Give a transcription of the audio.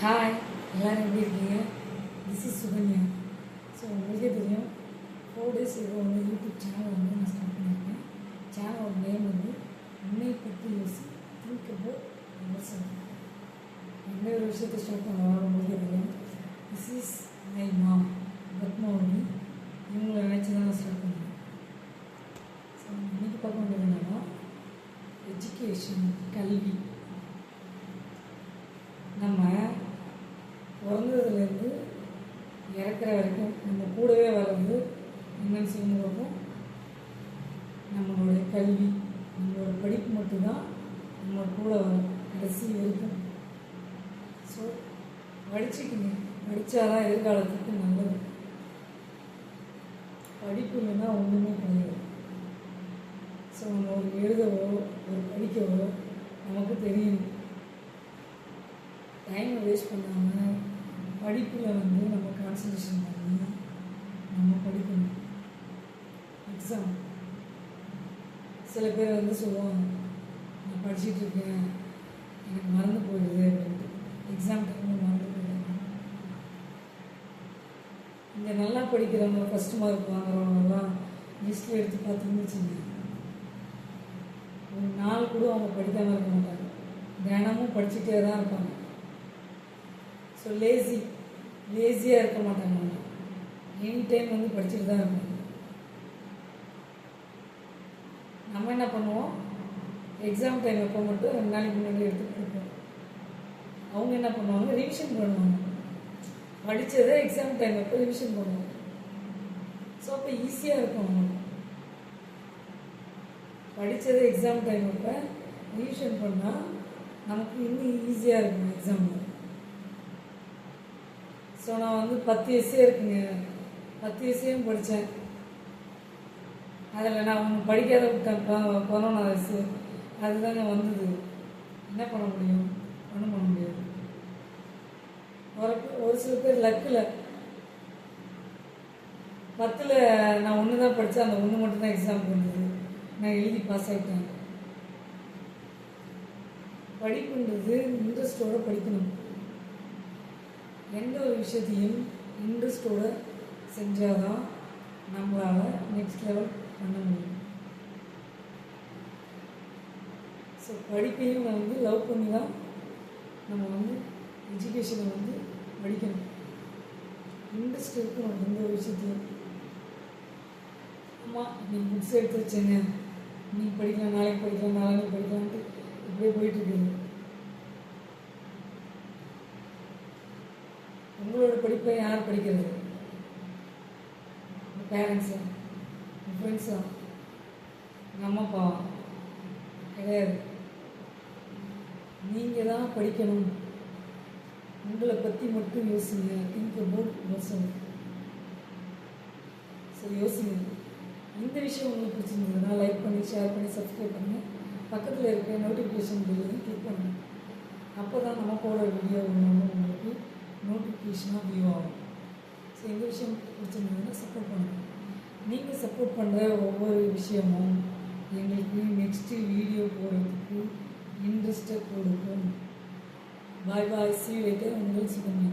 Hi எல்லோரும் எப்படி இருக்கீங்க? திஸ் இஸ் சுகன்யா ஸோ உங்களுக்கே தெரியும் ஃபோர் டேஸ் இப்போ வந்து யூடியூப் சேனல் வந்து நான் ஸ்டார்ட் பண்ணியிருக்கேன். சேனலோட நேம் வந்து உன்னை பற்றி யோசி திங்க் அபவுட் யுவர் எந்த ஒரு விஷயத்தை ஸ்டார்ட் பண்ணலாம் உங்களுக்கே தெரியும். This is my mom Padmavathi. இவங்களை நினச்சி தான் நான் ஸ்டார்ட் பண்ணுவேன் ஸோ இன்னைக்கு பார்க்க வேண்டியது என்னென்னா எஜுகேஷன் கல்வி நம்ம பிறந்ததுலேருந்து இறக்குற வரைக்கும் நம்ம கூடவே வளர்ந்து என்ன சொல்லணும் நம்மளுடைய கல்வி நம்மளோட படிப்பு மட்டும்தான் நம்ம கூட வரும். கடைசி வரைக்கும். ஸோ படிச்சுக்கங்க. படித்தாதான் எதிர்காலத்துக்கு நல்லது. படிப்பு இல்லைன்னா ஒன்றுமே கிடையாது. ஸோ நம்ம ஒரு எழுதவோ ஒரு படிக்கவோ நமக்கு தெரியும். டைமை வேஸ்ட் பண்ணாமல் படிப்பில் வந்து நம்ம கான்சன்ட்ரேஷன் பண்ணி நம்ம படிக்கணும். எக்ஸாம் சில பேர் வந்து சொல்லுவாங்க நான் படிச்சுட்டு இருக்கேன். எனக்கு மறந்து போயிடுது. அப்படின்ட்டு. எக்ஸாம் டைமில் மறந்து போயிடுது. இங்கே நல்லா படிக்கிறவங்க ஃபஸ்ட் மார்க் வாங்குறவங்கலாம் லிஸ்ட்டில் எடுத்து பார்த்தீங்கன்னு வச்சுங்க ஒரு நாள் கூட அவங்க படிக்காமல் இருக்க மாட்டாங்க. தினமும் படிச்சுட்டே தான் இருப்பாங்க. ஸோ லேசி லேசியாக இருக்க மாட்டாங்க எனி டைம் வந்து படிச்சுட்டு தான் இருப்பாங்க. நம்ம என்ன பண்ணுவோம்? எக்ஸாம் டைம் அப்போ மட்டும் ரெண்டு நாளைக்கு முன்னாடி எடுத்து படிப்போம் அவங்க என்ன பண்ணுவாங்க? ரிவிஷன் பண்ணுவாங்க. படித்ததை எக்ஸாம் டைம் எப்போ ரிவிஷன் பண்ணுவாங்க. ஸோ அப்போ ஈஸியாக இருக்கும் அவங்களுக்கு படித்ததை எக்ஸாம் டைம் அப்போ ரிவிஷன் பண்ணால் நமக்கு இன்னும் ஈஸியாக இருக்கும் எக்ஸாமில் ஸோ நான் வந்து பத்து எஸ்ஸே இருக்குங்க. பத்து எஸ்ஸையும் படித்தேன் அதில் நான் ஒன்று படிக்காத விட்டேன் கொரோனா வயசு அதுதாங்க வந்தது. என்ன பண்ண முடியும்? ஒன்றும் பண்ண முடியாது. ஒரு ஒரு சில பேர் லக்கில். பத்தில் நான் ஒன்று தான் படித்தேன் அந்த ஒன்று மட்டும்தான் எக்ஸாம் வந்தது நான் எழுதி பாஸ் ஆகிட்டேன் படிப்புன்றது இன்ட்ரெஸ்டோடு படி எந்த ஒரு விஷயத்தையும் இன்ட்ரெஸ்டோட செஞ்சாதான் நம்மளால் நெக்ஸ்ட் லெவல் பண்ண முடியும். ஸோ படிப்பையும் நான் வந்து லவ் பண்ணி தான் நம்ம வந்து எஜுகேஷனை வந்து படிக்கணும். இன்ட்ரெஸ்ட் இருக்கணும் எந்த ஒரு விஷயத்தையும். ஆமாம் நீங்கள் புக்ஸ் எடுத்து வச்சேங்க நீ படிக்கலாம் நாளைக்கு படிக்கலாம் நாளைக்கு படிக்கலான்ட்டு இப்படியே போயிட்டு உங்களோட படிப்பை யார் படிக்கிறது? பேரண்ட்ஸா ஃப்ரெண்ட்ஸா எங்கள் அம்மா அப்பா? கிடையாது. நீங்கள் தான் படிக்கணும். உங்களை பற்றி மட்டும் யோசிங்க. திங்க் அபவுட் யோசனை ஸோ யோசிங்க. இந்த விஷயம் உங்களுக்கு பிடிச்சிருந்ததுன்னா லைக் பண்ணி ஷேர் பண்ணி சப்ஸ்கிரைப் பண்ணுங்கள் பக்கத்தில் இருக்க நோட்டிஃபிகேஷன் பில்லையும் கிளிக் பண்ணுங்க. அப்போ தான் நம்ம போடுற வீடியோ ஒன்று உங்களுக்கு நோட்டிஃபிகேஷனாக வியூ ஆகும். ஸோ இந்த விஷயம் பிடிச்சிருந்ததுன்னா சப்போர்ட் பண்ணுங்கள் நீங்கள் சப்போர்ட் பண்ணுற ஒவ்வொரு விஷயமும் எங்களுக்கு நெக்ஸ்ட்டு வீடியோ போடுறதுக்கு இன்ட்ரெஸ்ட்டை கொடுக்கும். பாய் பாய் சி லேட்டர் உங்கள் சுகன்யா.